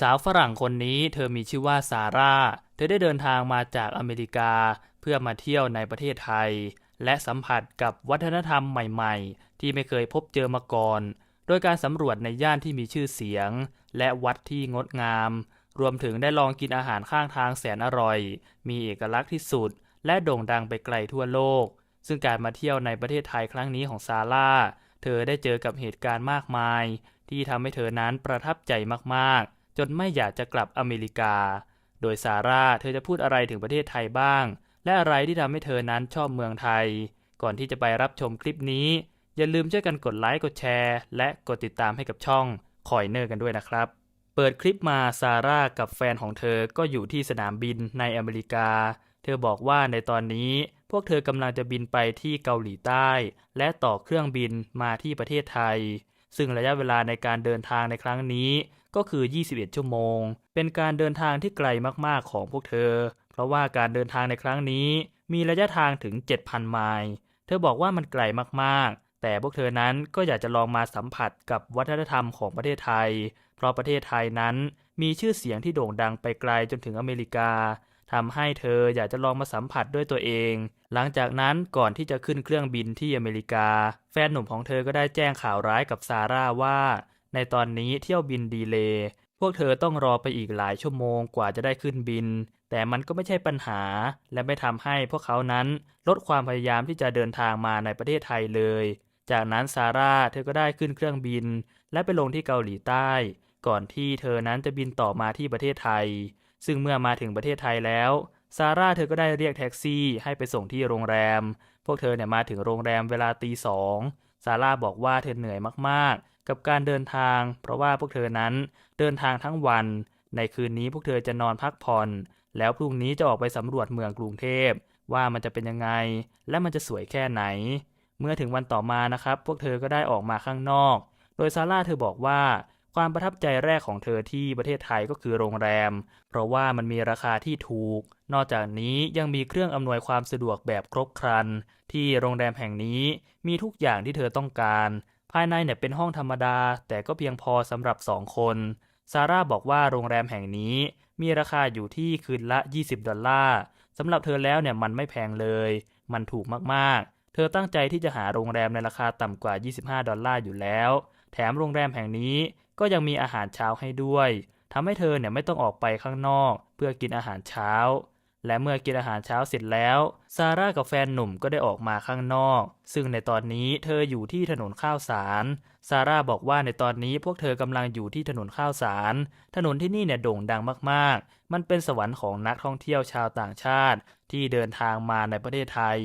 สาวฝรั่งคนนี้เธอมีชื่อว่าซาร่า เธอได้เดินทางมาจากอเมริกา เพื่อมาเที่ยวในประเทศไทย และสัมผัสกับวัฒนธรรมใหม่ๆ ที่ไม่เคยพบเจอมาก่อน โดยการสำรวจในย่านที่มีชื่อเสียง และวัดที่งดงาม รวมถึงได้ลองกินอาหารข้างทางแสนอร่อย มีเอกลักษณ์ที่สุด และโด่งดังไปไกลทั่วโลก ซึ่งการมาเที่ยวในประเทศไทยครั้งนี้ของซาร่า เธอได้เจอกับเหตุการณ์มากมาย ที่ทำให้เธอนั้นประทับใจมากๆ จนไม่อยากจะกลับอเมริกา โดยซาร่าเธอจะพูดอะไรถึงประเทศไทยบ้าง และอะไรที่ทำให้เธอนั้นชอบเมืองไทย ก่อนที่จะไปรับชมคลิปนี้ อย่าลืมช่วยกันกดไลค์กดแชร์ และกดติดตามให้กับช่องคอยเนอร์กันด้วยนะครับ เปิดคลิปมาซาร่ากับแฟนของเธอก็อยู่ที่สนามบินในอเมริกา เธอบอกว่าในตอนนี้พวกเธอกำลังจะบินไปที่เกาหลีใต้ และต่อเครื่องบินมาที่ประเทศไทย ซึ่งระยะเวลาในการเดินทางในครั้งนี้ก็คือ 21 ชั่วโมง เป็นการเดินทางที่ไกลมากๆของพวกเธอ เพราะว่าการเดินทางในครั้งนี้ มีระยะทางถึง 7,000 ไมล์ เธอบอกว่ามันไกลมากๆ แต่พวกเธอนั้นก็อยากจะลองมาสัมผัสกับวัฒนธรรมของประเทศไทย เพราะประเทศไทยนั้นมีชื่อเสียงที่โด่งดังไปไกลจนถึงอเมริกา ทำให้เธออยากจะลองมาสัมผัสด้วยตัวเอง หลังจากนั้นก่อนที่จะขึ้นเครื่องบินที่อเมริกา แฟนหนุ่มของเธอก็ได้แจ้งข่าวร้ายกับซาร่าว่า ในตอนนี้เที่ยวบินดีเลย์พวกเธอต้องรอไปอีกหลายชั่วโมงกว่าจะได้ขึ้นบิน แต่มันก็ไม่ใช่ปัญหา และไม่ทำให้พวกเขานั้นลดความพยายามที่จะเดินทางมาในประเทศไทยเลย จากนั้นซาร่าเธอก็ได้ขึ้นเครื่องบิน และไปลงที่เกาหลีใต้ ก่อนที่เธอนั้นจะบินต่อมาที่ประเทศไทย ซึ่งเมื่อมาถึงประเทศไทยแล้วซาร่าเธอก็ได้เรียกแท็กซี่ให้ไปส่งที่โรงแรม พวกเธอเนี่ยมาถึงโรงแรมเวลาตีสองซาร่าบอกว่าเธอเหนื่อยมากๆ กับการเดินทาง เพราะว่าพวกเธอนั้นเดินทางทั้งวัน ในคืนนี้พวกเธอจะนอนพักผ่อน แล้วพรุ่งนี้จะออกไปสำรวจเมืองกรุงเทพ ว่ามันจะเป็นยังไง และมันจะสวยแค่ไหน เมื่อถึงวันต่อมานะครับ พวกเธอก็ได้ออกมาข้างนอก โดยซาร่าเธอบอกว่า ความประทับใจแรกของเธอที่ประเทศไทยก็คือโรงแรม เพราะว่ามันมีราคาที่ถูก นอกจากนี้ยังมีเครื่องอำนวยความสะดวกแบบครบครัน ที่โรงแรมแห่งนี้มีทุกอย่างที่เธอต้องการ ภายในเนี่ยเป็นห้องธรรมดา แต่ก็เพียงพอสำหรับสองคนซาร่าบอกว่าโรงแรมแห่งนี้มีราคาอยู่ที่คืนละ 20 ดอลลาร์สำหรับเธอแล้วเนี่ยมันไม่แพงเลย มันถูกมากๆ เธอตั้งใจที่จะหาโรงแรมในราคาต่ำกว่า 25 ดอลลาร์อยู่แล้ว แถมโรงแรมแห่งนี้ ก็ยังมีอาหารเช้าให้ด้วยทำให้เธอเนี่ยไม่ต้องออกไปข้างนอก เพื่อกินอาหารเช้า และเมื่อกินอาหารเช้าเสร็จแล้วซาร่ากับแฟนหนุ่มก็ได้ออกมาข้างนอก ซึ่งในตอนนี้เธออยู่ที่ถนนข้าวสารซาร่าบอกว่าในตอนนี้พวกเธอกำลังอยู่ที่ถนนข้าวสาร ถนนที่นี่เนี่ยโด่งดังมากๆ มันเป็นสวรรค์ของนักท่องเที่ยวชาวต่างชาติ ที่เดินทางมาในประเทศไทย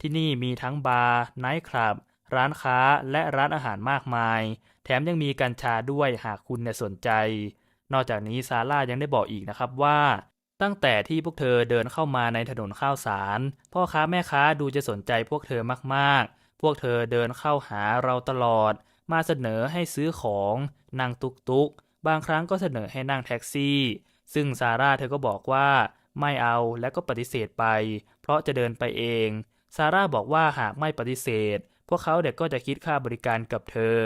ที่นี่มีทั้งบาร์ไนท์คลับ ร้านค้าและร้านอาหารมากมาย แถมยังมีกัญชาด้วยหากคุณเนี่ยสนใจ นอกจากนี้ซาร่ายังได้บอกอีกนะครับว่า ตั้งแต่ที่พวกเธอเดินเข้ามาในถนนข้าวสาร พ่อค้าแม่ค้าดูจะสนใจพวกเธอมากๆ พวกเธอเดินเข้าหาเราตลอด มาเสนอให้ซื้อของนั่งตุกตุกบางครั้งก็เสนอให้นั่งแท็กซี่ ซึ่งซาร่าเธอก็บอกว่าไม่เอาและก็ปฏิเสธไป เพราะจะเดินไปเอง ซาร่าบอกว่าหากไม่ปฏิเสธ พวกเขาเด็กก็จะคิดค่าบริการกับเธอ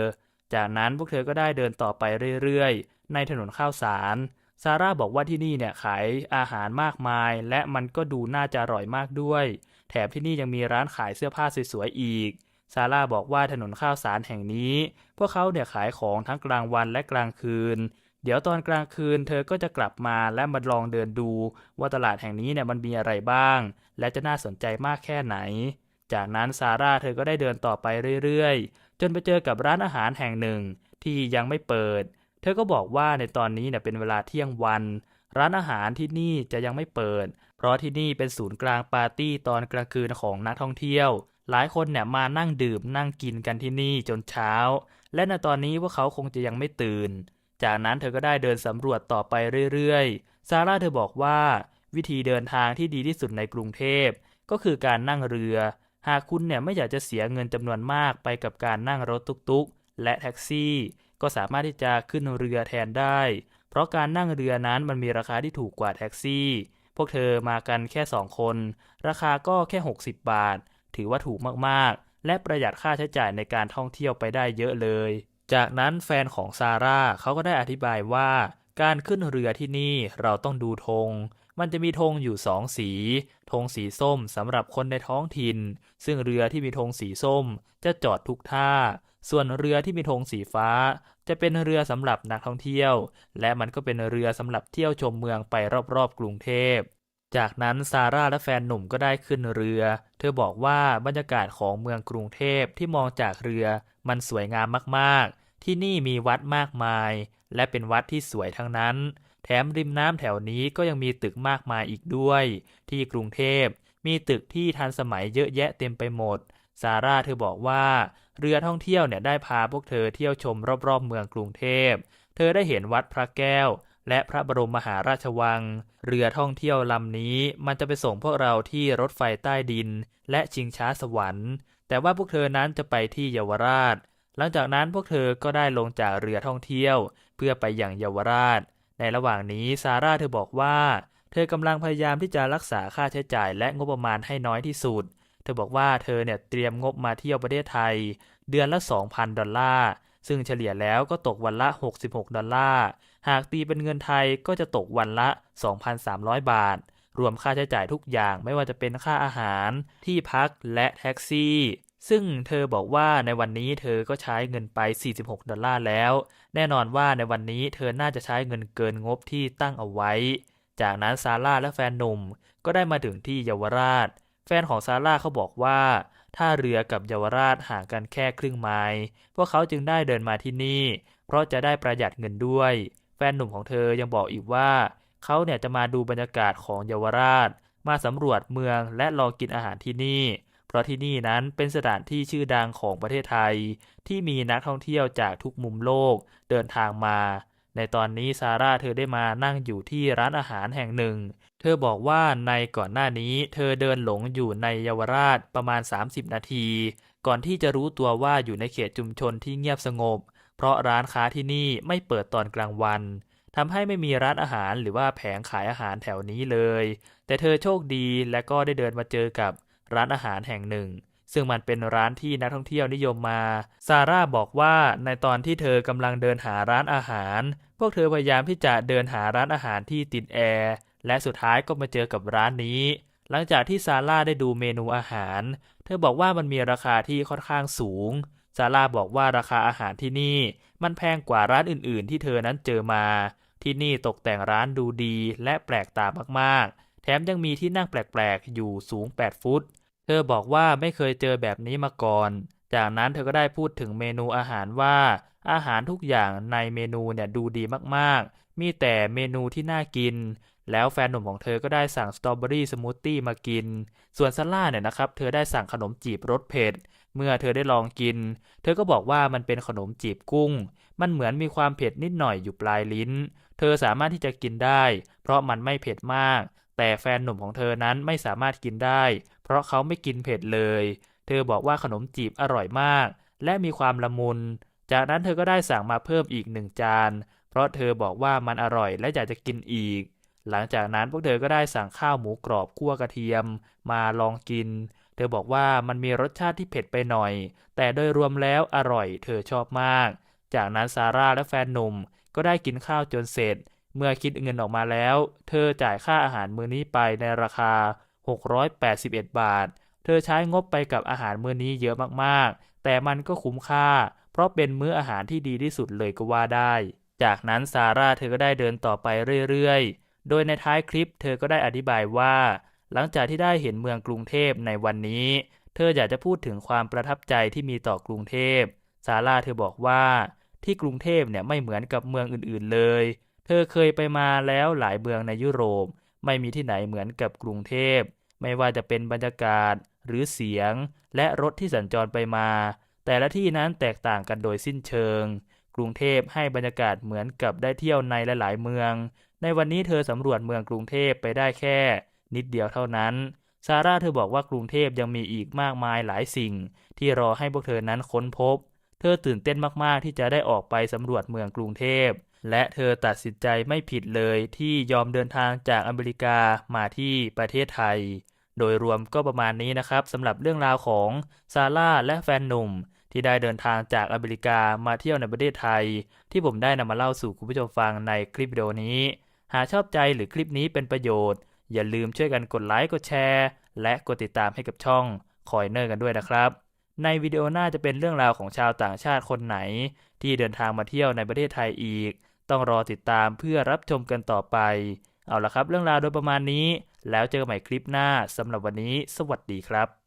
จากนั้นพวกเธอก็ได้เดินต่อไปเรื่อยๆ ในถนนข้าวสาร ซาร่าบอกว่าที่นี่เนี่ยขายอาหารมากมาย และมันก็ดูน่าจะอร่อยมากด้วย แถมที่นี่ยังมีร้านขายเสื้อผ้าสวยๆอีก ซาร่าบอกว่าถนนข้าวสารแห่งนี้ พวกเขาเนี่ยขายของทั้งกลางวันและกลางคืน เดี๋ยวตอนกลางคืน เธอก็จะกลับมาและมาลองเดินดู ว่าตลาดแห่งนี้เนี่ยมันมีอะไรบ้าง และจะน่าสนใจมากแค่ไหน จากนั้นซาร่าเธอก็ได้เดินต่อไปเรื่อยๆ จนไปเจอกับร้านอาหารแห่งหนึ่งที่ยังไม่เปิด เธอก็บอกว่าในตอนนี้เนี่ยเป็นเวลาเที่ยงวัน ร้านอาหารที่นี่จะยังไม่เปิด เพราะที่นี่เป็นศูนย์กลางปาร์ตี้ตอนกลางคืนของนักท่องเที่ยว หลายคนเนี่ยมานั่งดื่มนั่งกินกันที่นี่จนเช้า และในตอนนี้พวกเขาคงจะยังไม่ตื่น จากนั้นเธอก็ได้เดินสำรวจต่อไปเรื่อยๆ ซาร่าเธอบอกว่า วิธีเดินทางที่ดีที่สุดในกรุงเทพก็คือการนั่งเรือ หากคุณเนี่ยไม่อยากจะเสียเงินจำนวนมากไปกับการนั่งรถตุกๆ และแท็กซี่ ก็สามารถที่จะขึ้นเรือแทนได้ เพราะการนั่งเรือนั้นมันมีราคาที่ถูกกว่าแท็กซี่ พวกเธอมากันแค่ 2 คน ราคาก็แค่ 60 บาท ถือว่าถูกมากๆ และประหยัดค่าใช้จ่ายในการท่องเที่ยวไปได้เยอะเลย จากนั้นแฟนของซาร่าเขาก็ได้อธิบายว่า การขึ้นเรือที่นี่เราต้องดูธง มันจะมีธงอยู่สองสีธงสีส้มสำหรับคนในท้องถิ่น ซึ่งเรือที่มีธงสีส้มจะจอดทุกท่า ส่วนเรือที่มีธงสีฟ้า จะเป็นเรือสำหรับนักท่องเที่ยว และมันก็เป็นเรือสำหรับเที่ยวชมเมืองไปรอบๆกรุงเทพจากนั้นซาร่าและแฟนหนุ่มก็ได้ขึ้นเรือ เธอบอกว่าบรรยากาศของเมืองกรุงเทพที่มองจากเรือมันสวยงามมากๆ ที่นี่มีวัดมากมาย และเป็นวัดที่สวยทั้งนั้น แถมริมน้ำแถวนี้ก็ยังมีตึกมากมายอีกด้วย ที่กรุงเทพมีตึกที่ทันสมัยเยอะแยะเต็มไปหมด ซาร่าเธอบอกว่า เรือท่องเที่ยวเนี่ยได้พาพวกเธอเที่ยวชมรอบๆเมืองกรุงเทพ เธอได้เห็นวัดพระแก้ว และพระบรมมหาราชวัง เรือท่องเที่ยวลำนี้ มันจะไปส่งพวกเราที่รถไฟใต้ดิน และชิงช้าสวรรค์ แต่ว่าพวกเธอนั้นจะไปที่เยาวราช หลังจากนั้นพวกเธอก็ได้ลงจากเรือท่องเที่ยว เพื่อไปอย่างเยาวราช ในระหว่างนี้ซาร่าเธอบอกว่า เธอกำลังพยายามที่จะรักษาค่าใช้จ่ายและงบประมาณให้น้อยที่สุด เธอบอกว่าเธอเนี่ยเตรียมงบมาเที่ยวประเทศไทย เดือนละ 2,000 ดอลลาร์ ซึ่งเฉลี่ยแล้วก็ตกวันละ 66 ดอลลาร์ หากตีเป็นเงินไทยก็จะตกวันละ 2,300 บาท รวมค่าใช้จ่ายทุกอย่างไม่ว่าจะเป็นค่าอาหาร ที่พักและแท็กซี่ซึ่งเธอบอกว่าในวันนี้เธอก็ใช้เงินไป 46 ดอลลาร์แล้ว แน่นอนว่าในวันนี้เธอน่าจะใช้เงินเกินงบที่ตั้งเอาไว้ จากนั้นซาร่าและแฟนหนุ่มก็ได้มาถึงที่เยาวราช แฟนของซาร่าเขาบอกว่าท่าเรือกับเยาวราชห่างกันแค่ครึ่งไมล์พวกเขาจึงได้เดินมาที่นี่ เพราะจะได้ประหยัดเงินด้วย แฟนหนุ่มของเธอยังบอกอีกว่า เขาเนี่ยจะมาดูบรรยากาศของเยาวราช มาสำรวจเมืองและลองกินอาหารที่นี่ เพราะที่นี่นั้นเป็นสถานที่ชื่อดังของประเทศไทย ที่มีนักท่องเที่ยวจากทุกมุมโลกเดินทางมา ในตอนนี้ซาร่าเธอได้มานั่งอยู่ที่ร้านอาหารแห่งหนึ่ง เธอบอกว่าในก่อนหน้านี้เธอเดินหลงอยู่ในเยาวราชประมาณ 30 นาที ก่อนที่จะรู้ตัวว่าอยู่ในเขตชุมชนที่เงียบสงบ เพราะร้านค้าที่นี่ไม่เปิดตอนกลางวันทำให้ไม่มีร้านอาหารหรือว่าแผงขายอาหารแถวนี้เลย แต่เธอโชคดีและก็ได้เดินมาเจอกับ ร้านอาหารแห่งหนึ่ง ซึ่งมันเป็นร้านที่นักท่องเที่ยวนิยมมา ซาร่าบอกว่าในตอนที่เธอกำลังเดินหาร้านอาหาร พวกเธอพยายามที่จะเดินหาร้านอาหารที่ติดแอร์และสุดท้ายก็มาเจอกับร้านนี้ หลังจากที่ซาร่าได้ดูเมนูอาหาร เธอบอกว่ามันมีราคาที่ค่อนข้างสูง ซาร่าบอกว่าราคาอาหารที่นี่ มันแพงกว่าร้านอื่น ๆ ที่เธอนั้นเจอมา ที่นี่ตกแต่งร้านดูดีและแปลกตามากๆ แถมยังมีที่นั่งแปลก ๆ อยู่สูง 8 ฟุต ธอบอกว่าไม่เคยเจอแบบนี้มาก่อน จากนั้นเธอก็ได้พูดถึงเมนูอาหารว่า อาหารทุกอย่างในเมนูเนี่ยดูดีมากๆ มีแต่เมนูที่น่ากิน แล้วแฟนหนุ่มของเธอก็ได้สั่งสตรอเบอรี่สมูทตี้มากิน ส่วนซาร่าเนี่ยนะครับ เธอได้สั่งขนมจีบรสเผ็ด เมื่อเธอได้ลองกิน เธอก็บอกว่ามันเป็นขนมจีบกุ้ง มันเหมือนมีความเผ็ดนิดหน่อยอยู่ปลายลิ้น เธอสามารถที่จะกินได้ เพราะมันไม่เผ็ดมาก แต่แฟนหนุ่มของเธอนั้นไม่สามารถกินได้ เพราะเขาไม่กินเผ็ดเลย เธอบอกว่าขนมจีบอร่อยมาก และมีความละมุน จากนั้นเธอก็ได้สั่งมาเพิ่มอีกหนึ่งจาน เพราะเธอบอกว่ามันอร่อยและอยากจะกินอีก หลังจากนั้นพวกเธอก็ได้สั่งข้าวหมูกรอบคั่วกระเทียม มาลองกิน เธอบอกว่ามันมีรสชาติที่เผ็ดไปหน่อย แต่โดยรวมแล้วอร่อย เธอชอบมาก จากนั้นซาร่าและแฟนหนุ่มก็ได้กินข้าวจนเสร็จ เมื่อคิดเงินออกมาแล้ว เธอจ่ายค่าอาหารมื้อนี้ไปในราคา 681 บาท เธอใช้งบไปกับอาหารมื้อนี้เยอะมากๆ แต่มันก็คุ้มค่า เพราะเป็นมื้ออาหารที่ดีที่สุดเลยก็ว่าได้ จากนั้นซาร่าเธอก็ได้เดินต่อไปเรื่อยๆ โดยในท้ายคลิปเธอก็ได้อธิบายว่า หลังจากที่ได้เห็นเมืองกรุงเทพในวันนี้ เธออยากจะพูดถึงความประทับใจที่มีต่อกรุงเทพซาร่าเธอบอกว่า ที่กรุงเทพเนี่ยไม่เหมือนกับเมืองอื่นๆเลย ธอเคยไปมาแล้วหลายเมืองในยุโรป ไม่มีที่ไหนเหมือนกับกรุงเทพ ไม่ว่าจะเป็นบรรยากาศหรือเสียง และรถที่สัญจรไปมา แต่ละที่นั้นแตกต่างกันโดยสิ้นเชิง กรุงเทพให้บรรยากาศเหมือนกับได้เที่ยวในหลาย ๆ เมือง ในวันนี้เธอสำรวจเมืองกรุงเทพไปได้แค่ นิดเดียวเท่านั้น ซาร่าเธอบอกว่ากรุงเทพยังมีอีกมากมายหลายสิ่ง ที่รอให้พวกเธอนั้นค้นพบ เธอตื่นเต้นมาก ๆ ที่จะได้ออกไปสำรวจเมืองกรุงเทพ และเธอตัดสินใจไม่ผิดเลยที่ยอมเดินทางจากอเมริกามาที่ประเทศไทย โดยรวมก็ประมาณนี้นะครับสำหรับเรื่องราวของซาร่าและแฟนหนุ่ม ที่ได้เดินทางจากอเมริกามาเที่ยวในประเทศไทย ที่ผมได้นำมาเล่าสู่คุณผู้ชมฟังในคลิปวิดีโอนี้ หากชอบใจหรือคลิปนี้เป็นประโยชน์ อย่าลืมช่วยกันกดไลค์กดแชร์ และกดติดตามให้กับช่องคอยเนอร์กันด้วยนะครับในวิดีโอหน้าจะเป็นเรื่องราวของชาวต่างชาติคนไหน ที่เดินทางมาเที่ยวในประเทศไทยอีก ต้องรอติดตามเพื่อรับชมกันต่อไป เอาละครับ เรื่องราวโดยประมาณนี้ แล้วเจอกันใหม่คลิปหน้าสำหรับวันนี้ สวัสดีครับ